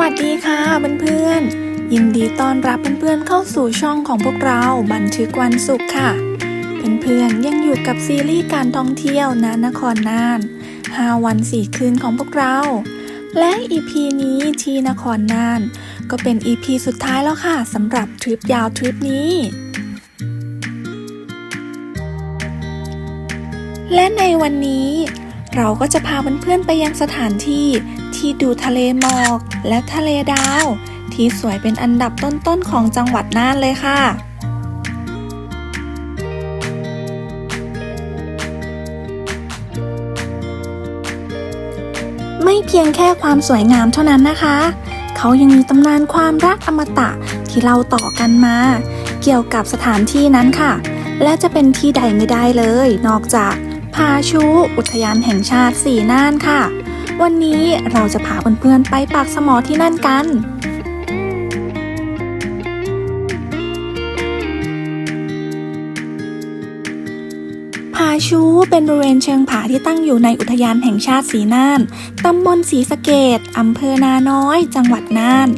วัสดีค่ะเพื่อนๆ ยินดีต้อนรับเพื่อนๆเข้าสู่ช่องของพวกเราบันทึกวันศุกร์ค่ะ เพื่อนๆยังอยู่กับซีรีส์การท่องเที่ยวนะนครน่าน 5 วัน 4 คืนของพวกเรา และอีพีนี้ที่นครน่าน ก็เป็นอีพีสุดท้ายแล้วค่ะสำหรับทริปยาวทริปนี้และในวันนี้เราก็จะพาเพื่อนๆไปยังสถานที่ ที่ดูทะเลหมอกและทะเลดาว ที่สวยเป็นอันดับต้นๆของจังหวัดน่านเลยค่ะไม่เพียงแค่ความสวยงามเท่านั้นนะคะ เขายังมีตำนานความรักอมตะที่เล่าต่อกันมา เกี่ยวกับสถานที่นั้นค่ะ และจะเป็นที่ใดไม่ได้เลย นอกจากพาชูอุทยานแห่งชาติสีน่านค่ะ วันนี้เราจะพาเพื่อนๆไปปากสมอที่นั่นกัน ผาชูเป็นบริเวณเชิงผาที่ตั้งอยู่ในอุทยานแห่งชาติสีน่าน ตำบลศรีสะเกดอำเภอนาน้อย จังหวัดน่าน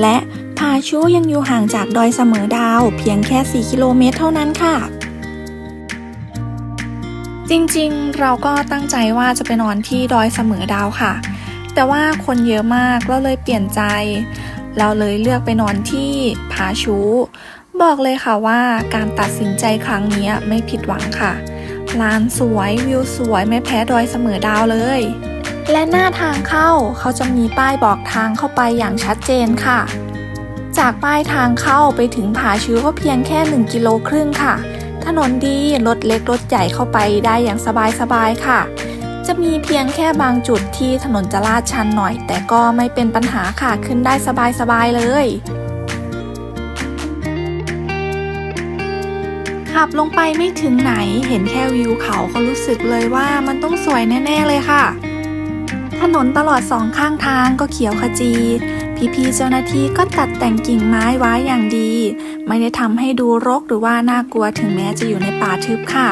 และผาชูยังอยู่ห่างจากดอยเสมอดาว เพียงแค่ 4 กิโลเมตรเท่านั้นค่ะ จริงๆ เราก็ตั้งใจว่าจะไปนอนที่ดอยเสมอดาวค่ะ แต่ว่าคนเยอะมากเราเลยเปลี่ยนใจ เราเลยเลือกไปนอนที่ผาชู บอกเลยค่ะว่าการตัดสินใจครั้งนี้ไม่ผิดหวังค่ะลานสวยวิวสวยไม่แพ้ดอยเสมอดาวเลย และหน้าทางเข้าเขาจะมีป้ายบอกทางเข้าไปอย่างชัดเจนค่ะ จากป้ายทางเข้าไปถึงผาชิวก็เพียงแค่ 1 กิโลครึ่งค่ะ ถนนดีรถเล็กรถใหญ่เข้าไปได้อย่างสบายๆค่ะ จะมีเพียงแค่บางจุดที่ถนนจะลาดชันหน่อย แต่ก็ไม่เป็นปัญหาค่ะขึ้นได้สบายๆเลยขับลงไปไม่ถึงไหนเห็นแค่วิวเขาก็รู้สึกเลยว่ามันต้องสวยแน่ ๆ เลยค่ะ ถนนตลอดสองข้างทางก็เขียวขจี พี่ๆเจ้าหน้าที่ก็ตัดแต่งกิ่งไม้ไว้อย่างดี ไม่ได้ทำให้ดูรกหรือว่าน่ากลัวถึงแม้จะอยู่ในป่าทึบค่ะ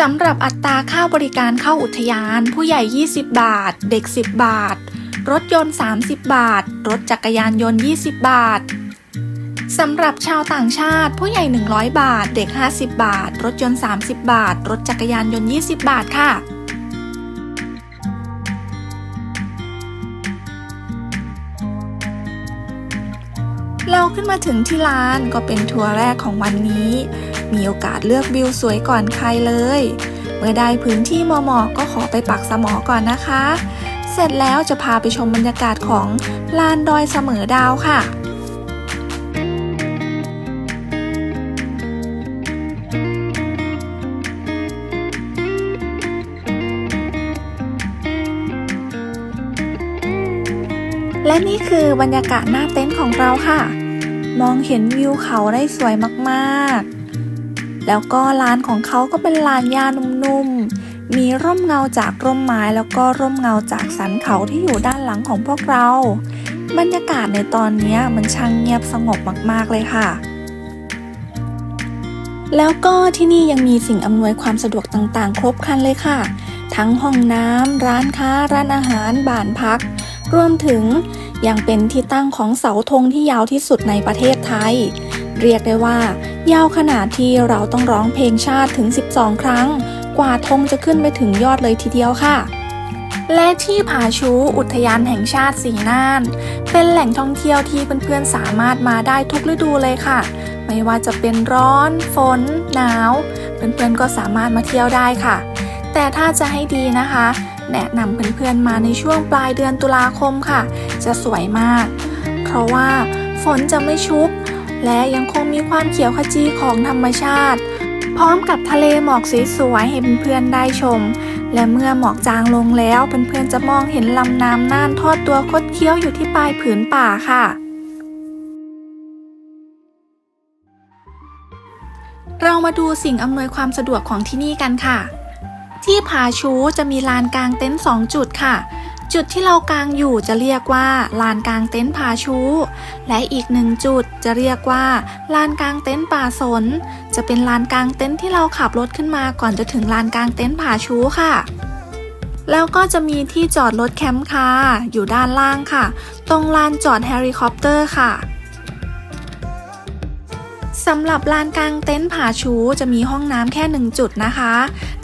สำหรับอัตราค่าบริการเข้าอุทยาน ผู้ใหญ่ 20 บาท เด็ก 10 บาท รถยนต์ 30 บาท รถจักรยานยนต์ 20 บาทสำหรับชาวต่างชาติ ผู้ใหญ่ 100 บาท เด็ก 50 บาท รถยนต์ 30 บาท รถจักรยานยนต์ 20 บาทค่ะ เราขึ้นมาถึงที่ร้านก็เป็นทัวร์แรกของวันนี้ มีโอกาสเลือกวิวสวยก่อนใครเลย เมื่อได้พื้นที่มอมอก็ขอไปปักสมอก่อนนะคะ เสร็จแล้วจะพาไปชมบรรยากาศของลานดอยเสมอดาวค่ะและนี่คือบรรยากาศหน้าเต็นท์ของเราค่ะ มองเห็นวิวเขาได้สวยมาก ๆ แล้วก็ลานของเขาก็เป็นลานหญ้านุ่ม ๆ มีร่มเงาจากร่มไม้แล้วก็ร่มเงาจากสันเขาที่อยู่ด้านหลังของพวกเรา บรรยากาศในตอนนี้มันช่างเงียบสงบมากๆเลยค่ะ แล้วก็ที่นี่ยังมีสิ่งอำนวยความสะดวกต่างๆ ครบครันเลยค่ะ ทั้งห้องน้ำร้านค้า ร้านอาหารบ้านพัก รวมถึงยังเป็นที่ตั้งของเสาธงที่ยาวที่สุดในประเทศไทย เรียกได้ว่า ยาวขนาดที่เราต้องร้องเพลงชาติถึง 12 ครั้ง กว่าธงจะขึ้นไปถึงยอดเลยทีเดียวค่ะ และที่ผาชูอุทยานแห่งชาติสีน่าน เป็นแหล่งท่องเที่ยวที่เพื่อนๆสามารถมาได้ทุกฤดูเลยค่ะ ไม่ว่าจะเป็นร้อน ฝน หนาว เพื่อนๆก็สามารถมาเที่ยวได้ค่ะ แต่ถ้าจะให้ดีนะคะ แนะนำเพื่อนๆมาในช่วงปลายเดือนตุลาคมค่ะ จะสวยมาก เพราะว่าฝนจะไม่ชุกและยังคงมีความเขียวขจีของธรรมชาติ พร้อมกับทะเลหมอกสวยๆให้เพื่อนๆได้ชม และเมื่อหมอกจางลงแล้วเพื่อนๆจะมองเห็นลำน้ำน่านทอดตัวคดเคี้ยวอยู่ที่ปลายผืนป่าค่ะเรามาดูสิ่งอำนวยความสะดวกของที่นี่กันค่ะ ที่ผาชูจะมีลานกลางเต็นท์2จุดค่ะ จุดที่เรากางอยู่จะเรียกว่าลานกางเต็นท์ผาชู และอีกหนึ่งจุดจะเรียกว่าลานกางเต็นท์ป่าสน จะเป็นลานกางเต็นท์ที่เราขับรถขึ้นมาก่อนจะถึงลานกางเต็นท์ผาชูค่ะ แล้วก็จะมีที่จอดรถแคมป์คาร์อยู่ด้านล่างค่ะ ตรงลานจอดเฮลิคอปเตอร์ค่ะ สำหรับลานกลางเต็นท์ผาชูจะมีห้องน้ำแค่หนึ่งจุดนะคะ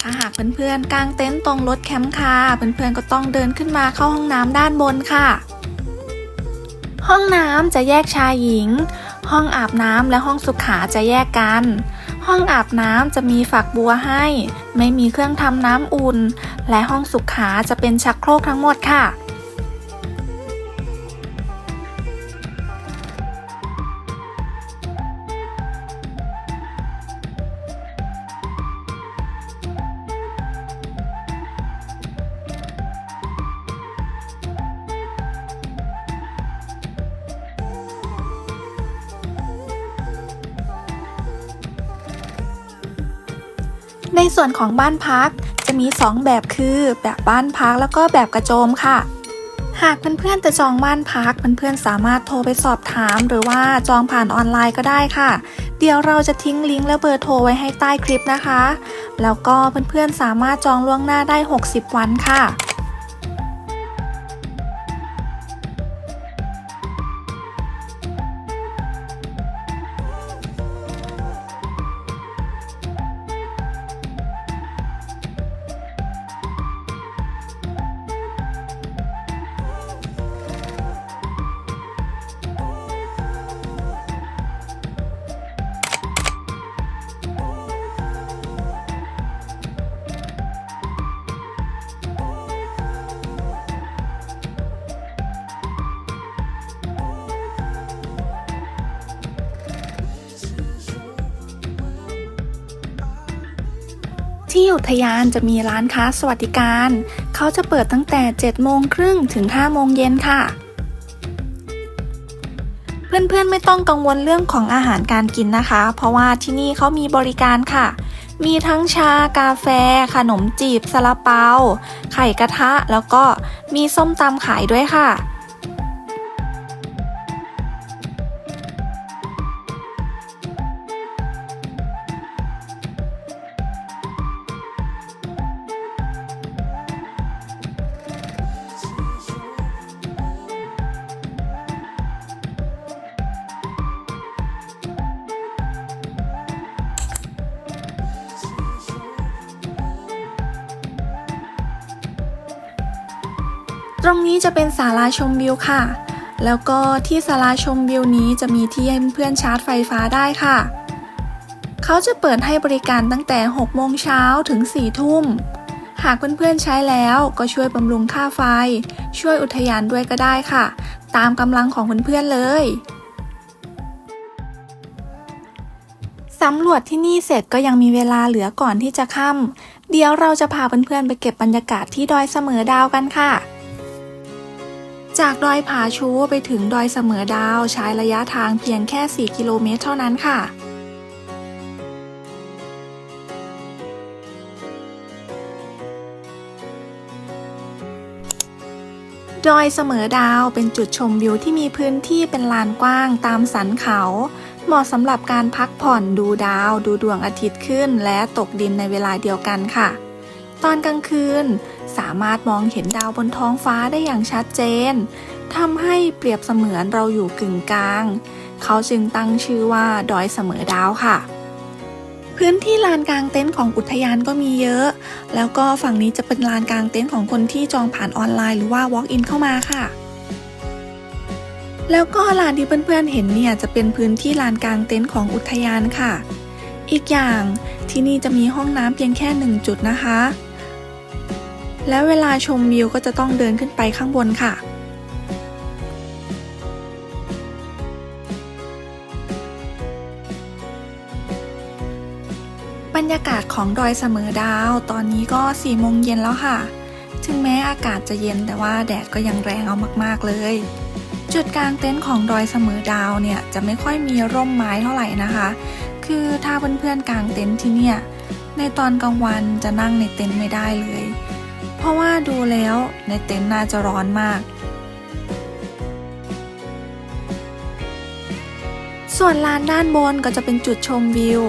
ถ้าหากเพื่อนๆกลางเต็นท์ตรงรถแคมป์คาเพื่อนๆก็ต้องเดินขึ้นมาเข้าห้องน้ำด้านบนค่ะ ห้องน้ำจะแยกชายหญิง ห้องอาบน้ำและห้องสุขาจะแยกกัน ห้องอาบน้ำจะมีฝักบัวให้ ไม่มีเครื่องทำน้ำอุ่น และห้องสุขาจะเป็นชักโครกทั้งหมดค่ะ ในส่วนของบ้านพักจะมี 2 แบบคือแบบบ้านพักแล้วก็แบบกระโจมค่ะ หากเพื่อนๆจะจองบ้านพักเพื่อนๆสามารถโทรไปสอบถาม หรือว่าจองผ่านออนไลน์ก็ได้ค่ะ เดี๋ยวเราจะทิ้งลิงก์และเบอร์โทรไว้ให้ใต้คลิปนะคะ แล้วก็เพื่อนๆสามารถจองล่วงหน้าได้ 60 วันค่ะ อุทยานจะมีร้านค้าสวัสดิการ เขาจะเปิดตั้งแต่ 7 โมงครึ่งถึง 5 โมงเย็นค่ะ เพื่อนๆไม่ต้องกังวลเรื่องของอาหารการกินนะคะ เพราะว่าที่นี่เขามีบริการค่ะ มีทั้งชากาแฟ ขนมจีบซาลาเปา ไข่กระทะ แล้วก็มีส้มตำขายด้วยค่ะ รงนี้จะเป็นศาลาชมวิวค่ะ แล้วก็ที่ศาลาชมวิวนี้จะมีที่ให้เพื่อนชาร์จไฟฟ้าได้ค่ะ เขาจะเปิดให้บริการตั้งแต่ 6 โมงเช้าถึง 4 ทุ่ม หากเพื่อนๆใช้แล้วก็ช่วยบำรุงค่าไฟ ช่วยอุทยานด้วยก็ได้ค่ะ ตามกำลังของเพื่อนๆเลยสำรวจที่นี่เสร็จก็ยังมีเวลาเหลือก่อนที่จะค่ำเดี๋ยวเราจะพาเพื่อนๆไปเก็บบรรยากาศที่ดอยเสมอดาวกันค่ะ จากดอยผาชูไปถึงดอยเสมอดาวใช้ระยะทางเพียงแค่ 4 กิโลเมตรเท่านั้นค่ะดอยเสมอดาวเป็นจุดชมวิวที่มีพื้นที่เป็นลานกว้างตามสันเขา เหมาะสำหรับการพักผ่อนดูดาว ดูดวงอาทิตย์ขึ้น และตกดินในเวลาเดียวกันค่ะ ตอนกลางคืน สามารถมองเห็นดาวบนท้องฟ้าได้อย่างชัดเจนทำให้เปรียบเสมือนเราอยู่กึ่งกลาง เขาจึงตั้งชื่อว่าดอยเสมอดาวค่ะ พื้นที่ลานกลางเต็นท์ของอุทยานก็มีเยอะ แล้วก็ฝั่งนี้จะเป็นลานกลางเต็นท์ของคนที่จองผ่านออนไลน์หรือว่า walk in เข้ามาค่ะแล้วก็ลานที่เพื่อนๆเห็นเนี่ยจะเป็นพื้นที่ลานกลางเต็นท์ของอุทยานค่ะ อีกอย่างที่นี่จะมีห้องน้ำเพียงแค่หนึ่งจุดนะคะ แล้วเวลาชมวิวก็จะต้องเดินขึ้นไปข้างบนค่ะ บรรยากาศของดอยเสมอดาว ตอนนี้ก็4ี่โมงเย็นแล้วค่ะ ถึงแม้อากาศจะเย็นแต่ว่าแดดก็ยังแรงเอามากๆเลย จุดกลางเต็นท์ของดอยเสมอดาวเนี่ยจะไม่ค่อยมีร่มไม้เท่าไหร่นะคะ คือถ้าเพื่อนๆกลางเต็นท์ที่เนี่ยในตอนกลางวันจะนั่งในเต็นท์ไม่ได้เลย เพราะว่าดูแล้วในเต็นท์น่าจะร้อนมาก ส่วนลานด้านบนก็จะเป็นจุดชมวิว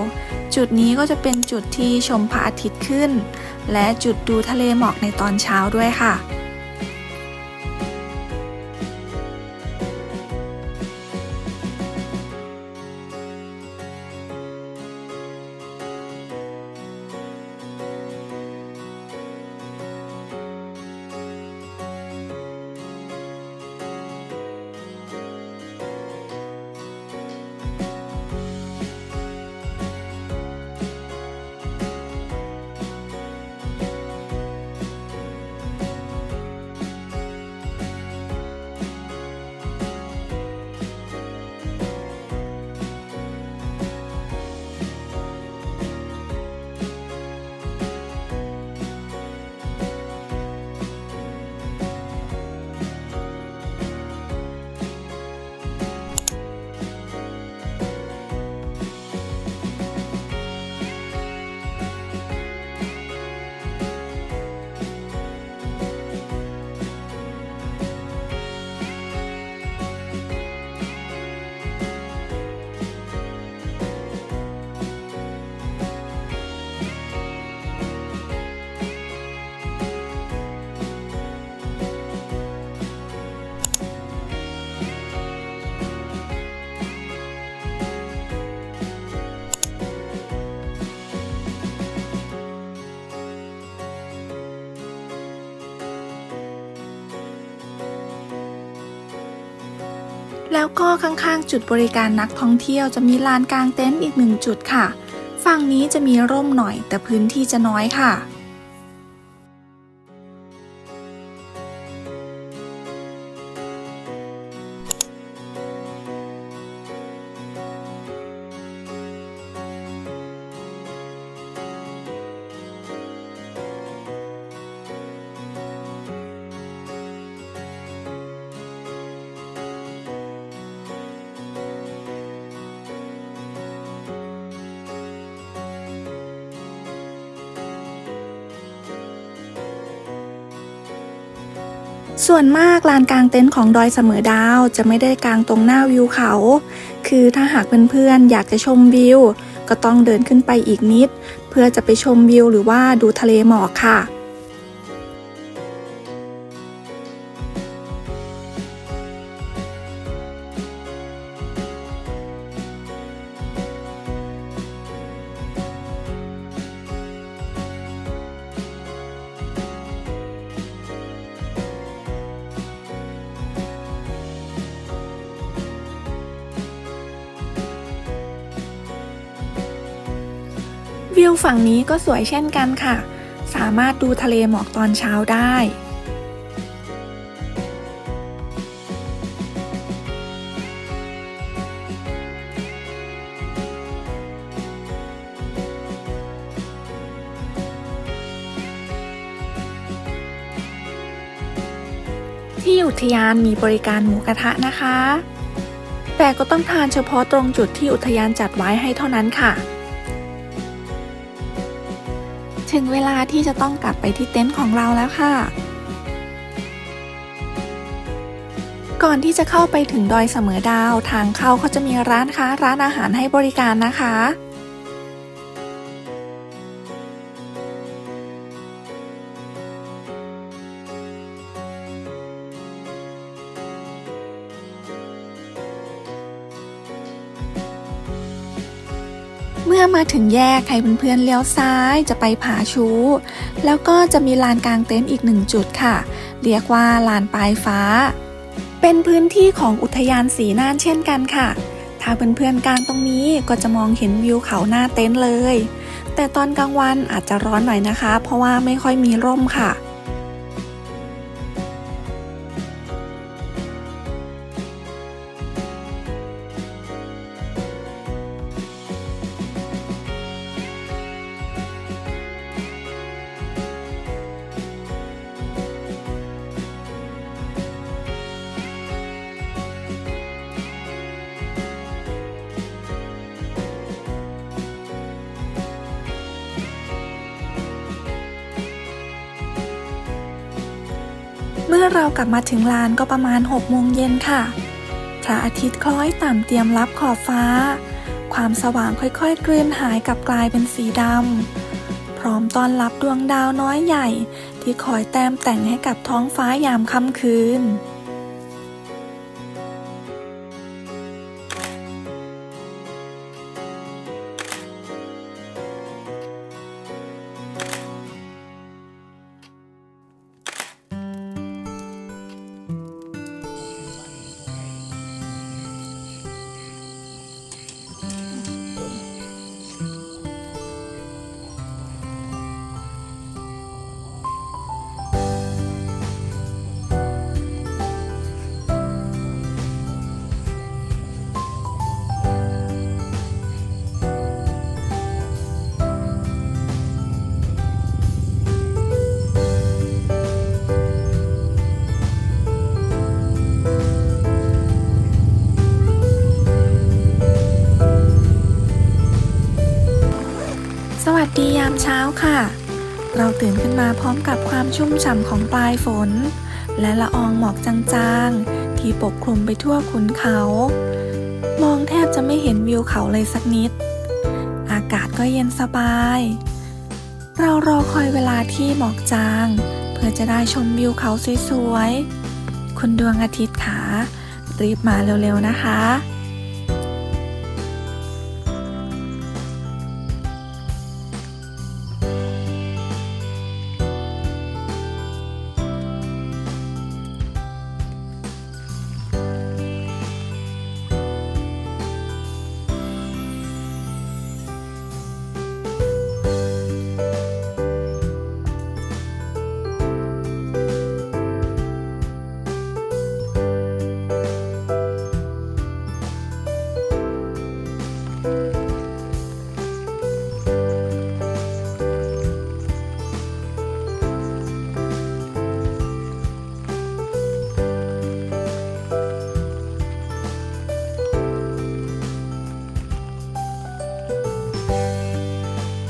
จุดนี้ก็จะเป็นจุดที่ชมพระอาทิตย์ขึ้น และจุดดูทะเลหมอกในตอนเช้าด้วยค่ะ แล้วก็ข้างๆ จุดบริการนักท่องเที่ยวจะมีลานกลางเต็นท์อีกหนึ่งจุดค่ะ ฝั่งนี้จะมีร่มหน่อยแต่พื้นที่จะน้อยค่ะ ส่วนมากลานกลางเต็นท์ของดอยเสมอดาวจะไม่ได้กลางตรงหน้าวิวเขา คือถ้าหากเพื่อนๆอยากจะชมวิว ก็ต้องเดินขึ้นไปอีกนิด เพื่อจะไปชมวิวหรือว่าดูทะเลหมอกค่ะ วิวฝั่งนี้ก็สวยเช่นกันค่ะ สามารถดูทะเลหมอกตอนเช้าได้ ที่อุทยานมีบริการหมูกระทะนะคะ แต่ก็ต้องทานเฉพาะตรงจุดที่อุทยานจัดไว้ให้เท่านั้นค่ะ ถึงเวลาที่จะต้องกลับไปที่เต็นท์ของเราแล้วค่ะ ก่อนที่จะเข้าไปถึงดอยเสมอดาว ทางเข้าเขาจะมีร้านค้าร้านอาหารให้บริการนะคะ เมื่อมาถึงแยกให้เพื่อนๆเลี้ยวซ้ายจะไปผาชู แล้วก็จะมีลานกลางเต็นท์อีกหนึ่งจุดค่ะ เรียกว่าลานปลายฟ้า เป็นพื้นที่ของอุทยานสีน่านเช่นกันค่ะ ถ้าเพื่อนๆกลางตรงนี้ก็จะมองเห็นวิวเขาหน้าเต็นท์เลย แต่ตอนกลางวันอาจจะร้อนหน่อยนะคะ เพราะว่าไม่ค่อยมีร่มค่ะ เรากลับมาถึงลานก็ประมาณ6โมงเย็นค่ะ พระอาทิตย์คล้อยต่ำเตรียมรับขอบฟ้า ความสว่างค่อยๆกลืนหายกลับกลายเป็นสีดำ พร้อมต้อนรับดวงดาวน้อยใหญ่ ที่คอยแต้มแต่งให้กับท้องฟ้ายามค่ำคืน ค่ะ เราตื่นขึ้นมาพร้อมกับความชุ่มฉ่ำของปลายฝน และละอองหมอกจางๆ ที่ปกคลุมไปทั่วขุนเขา มองแทบจะไม่เห็นวิวเขาเลยสักนิด อากาศก็เย็นสบาย เรารอคอยเวลาที่หมอกจาง เพื่อจะได้ชมวิวเขาสวยๆ คุณดวงอาทิตย์ขารีบมาเร็วๆนะคะ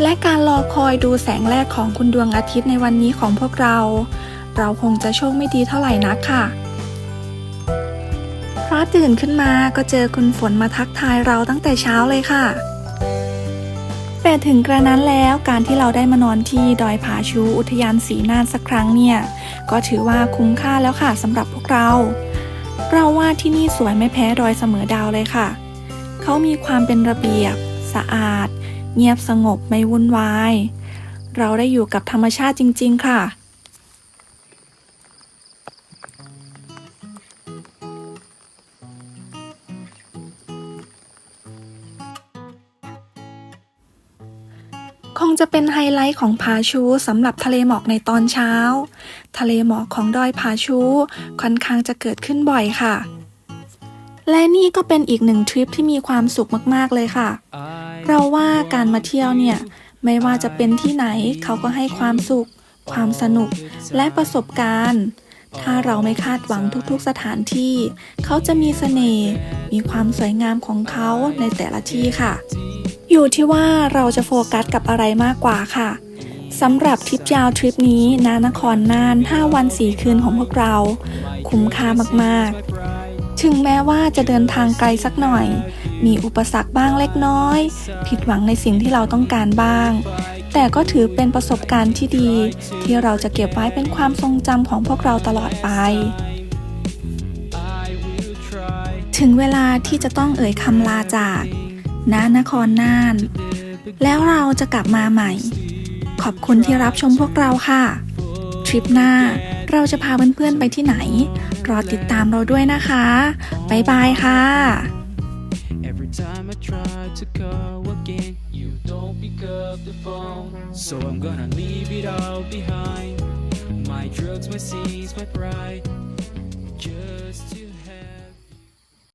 และการรอคอยดูแสงแรกของคุณดวงอาทิตย์ในวันนี้ของพวกเรา เราคงจะโชคไม่ดีเท่าไหร่นักค่ะ เพราะตื่นขึ้นมาก็เจอคุณฝนมาทักทายเราตั้งแต่เช้าเลยค่ะ แต่ถึงกระนั้นแล้วการที่เราได้มานอนที่ดอยผาชูอุทยานสีน่านสักครั้งเนี่ย ก็ถือว่าคุ้มค่าแล้วค่ะสำหรับพวกเรา เราว่าที่นี่สวยไม่แพ้ดอยเสมอดาวเลยค่ะ เขามีความเป็นระเบียบ สะอาด เงียบสงบไม่วุ่นวาย เราได้อยู่กับธรรมชาติจริง ๆ ค่ะ คงจะเป็นไฮไลท์ของผาชูสำหรับทะเลหมอกในตอนเช้า ทะเลหมอกของดอยผาชูค่อนข้างจะเกิดขึ้นบ่อยค่ะและนี่ก็เป็นอีกหนึ่งทริปที่มีความสุขมาก ๆ เลยค่ะ เราว่าการมาเที่ยวเนี่ย ไม่ว่าจะเป็นที่ไหนเขาก็ให้ความสุข ความสนุก และประสบการณ์ ถ้าเราไม่คาดหวังทุกๆสถานที่ เขาจะมีเสน่ห์มีความสวยงามของเขาในแต่ละที่ค่ะ อยู่ที่ว่าเราจะโฟกัสกับอะไรมากกว่าค่ะสำหรับทริปยาวทริปนี้นานครน่าน 5 วัน 4 คืนของพวกเรา คุ้มค่ามากๆ ถึงแม้ว่าจะเดินทางไกลสักหน่อย มีอุปสรรคบ้างเล็กน้อย ผิดหวังในสิ่งที่เราต้องการบ้าง แต่ก็ถือเป็นประสบการณ์ที่ดี ที่เราจะเก็บไว้เป็นความทรงจำของพวกเราตลอดไป ถึงเวลาที่จะต้องเอ่ยคำลาจากณนครน่าน แล้วเราจะกลับมาใหม่ ขอบคุณที่รับชมพวกเราค่ะ ทริปหน้าเราจะพาเพื่อนๆไปที่ไหน รอติดตามเราด้วยนะคะ บ๊ายบายค่ะ Time I try to call again, you don't pick up the phone. So I'm gonna leave it all behind. My drugs, my scenes, my pride.